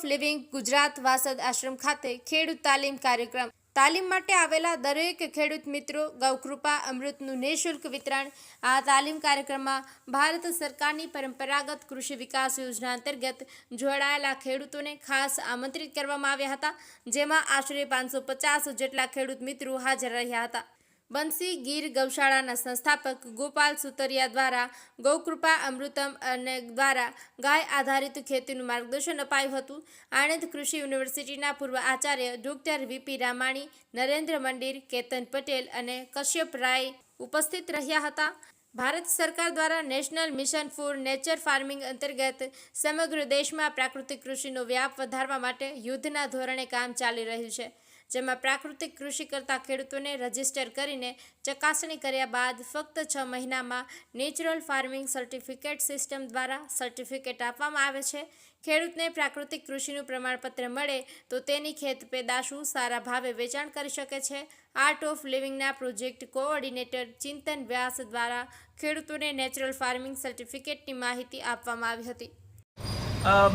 Of living Gujarat Vasad આશ્રમ ખાતે ખેડૂત તાલીમ કાર્યક્રમ. તાલીમ માટે આવેલા દરેક ખેડૂત મિત્રો ગૌકૃપા, અમૃતનું નિઃશુલ્ક વિતરણ, આ તાલીમ કાર્યક્રમમાં ભારત સરકારની પરંપરાગત કૃષિ વિકાસ યોજના અંતર્ગત જોડાયેલા ખેડૂતોને ખાસ આમંત્રિત કરવામાં આવ્યા હતા, જેમાં આશરે પાંચસો જેટલા ખેડૂત મિત્રો હાજર રહ્યા હતા. બંસી ગીર ગૌશાળાના સંસ્થાપક ગોપાલ સુતરિયા દ્વારા ગૌકૃપા, અમૃતમ અને દ્વારા ગાય આધારિત ખેતીનું માર્ગદર્શન અપાયું હતું. આણંદ કૃષિ યુનિવર્સિટીના પૂર્વ આચાર્ય ડોક્ટર વીપી રામાણી, નરેન્દ્ર મંદિર, કેતન પટેલ અને કશ્યપ રાય ઉપસ્થિત રહ્યા હતા. ભારત સરકાર દ્વારા national mission for nature farming અંતર્ગત સમગ્ર દેશમાં પ્રાકૃતિક કૃષિનો વ્યાપ વધારવા માટે યુદ્ધના ધોરણે કામ ચાલી રહ્યું છે. જેમાં પ્રાકૃતિક કૃષિ કરતા ખેડૂતોને રજિસ્ટર કરીને ચકાસણી કર્યા બાદ ફક્ત છ મહિનામાં નેચરલ ફાર્મિંગ સર્ટિફિકેટ સિસ્ટમ દ્વારા સર્ટિફિકેટ આપવામાં આવે છે. ખેડૂતને પ્રાકૃતિક કૃષિનું પ્રમાણપત્ર મળે તો તેની ખેત પેદાશું સારા ભાવે વેચાણ કરી શકે છે. આર્ટ ઓફ લિવિંગના પ્રોજેક્ટ કોઓર્ડિનેટર ચિંતન વ્યાસ દ્વારા ખેડૂતોને નેચરલ ફાર્મિંગ સર્ટિફિકેટની માહિતી આપવામાં આવી હતી.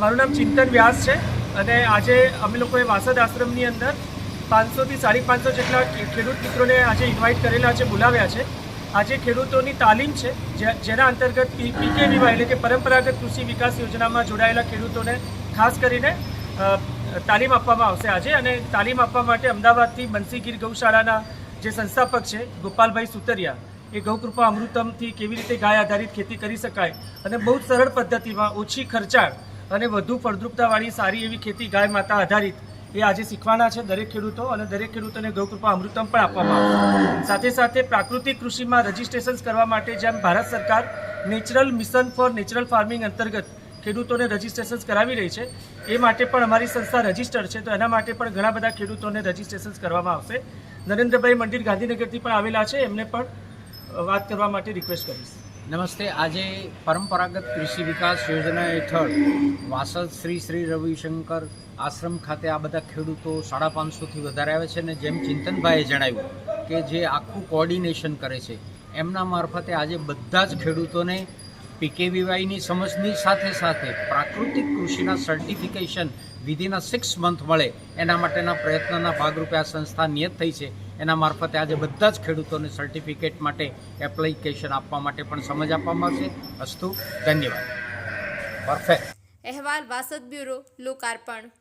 મારું નામ ચિંતન વ્યાસ છે અને આજે અમે લોકોએ વાસદ આશ્રમની અંદર પાંચસોથી સાડી પાંચસો જેટલા ખેડૂત મિત્રોને આજે ઇન્વાઇટ કરેલા છે, બોલાવ્યા છે. આજે ખેડૂતોની તાલીમ છે જેના અંતર્ગત પીકેવીવાય એટલે કે પરંપરાગત કૃષિ વિકાસ યોજનામાં જોડાયેલા ખેડૂતોને ખાસ કરીને તાલીમ આપવામાં આવશે આજે અને તાલીમ આપવા માટે અમદાવાદથી બંસીગીર ગૌશાળાના જે સંસ્થાપક છે, ગોપાલભાઈ સુતરિયા, એ ગૌકૃપા અમૃતમથી કેવી રીતે ગાય આધારિત ખેતી કરી શકાય અને બહુ સરળ પદ્ધતિમાં ઓછી ખર્ચાળ અને વધુ ફળદ્રુપતાવાળી સારી એવી ખેતી ગાય માતા આધારિત એ આજે શીખવાના છે દરેક ખેડૂતો અને દરેક ખેડૂતોને ગૌકૃપા અમૃતમ પણ આપવામાં આવશે. સાથે સાથે પ્રાકૃતિક કૃષિમાં રજિસ્ટ્રેશન કરવા માટે જેમ ભારત સરકાર natural mission for natural farming અંતર્ગત ખેડૂતોને રજિસ્ટ્રેશન કરાવી રહી છે, એ માટે પણ અમારી સંસ્થા રજિસ્ટર છે, તો એના માટે પણ ઘણા બધા ખેડૂતોને રજિસ્ટ્રેશન કરવામાં આવશે. નરેન્દ્રભાઈ મંદિર ગાંધીનગરથી પણ આવેલા છે, એમને પણ વાત કરવા માટે રિક્વેસ્ટ કરીશ. નમસ્તે. આજે પરંપરાગત કૃષિ વિકાસ યોજના હેઠળ વાસદ શ્રી શ્રી રવિશંકર આશ્રમ ખાતે આ બધા ખેડૂતો સાડા પાંચસોથી વધારે આવે છે અને જેમ ચિંતનભાઈએ જણાવ્યું કે જે આખું કોર્ડિનેશન કરે છે, એમના મારફતે આજે બધા જ ખેડૂતોને પીકેવીવાયની સમજની સાથે સાથે પ્રાકૃતિક કૃષિના સર્ટિફિકેશન વિધિના સિક્સ મંથ મળે. એના માટેના પ્રયત્નના ભાગરૂપે આ સંસ્થા નિયત થઈ છે. એના મારફતે આજે બધા જ ખેડૂતોને સર્ટિફિકેટ માટે એપ્લિકેશન આપવા માટે પણ સમજ આપવામાં આવશે. અસ્તુ, ધન્યવાદ. પરફેક્ટ અહેવાલ, વાસદ બ્યુરો, લોકાર્પણ.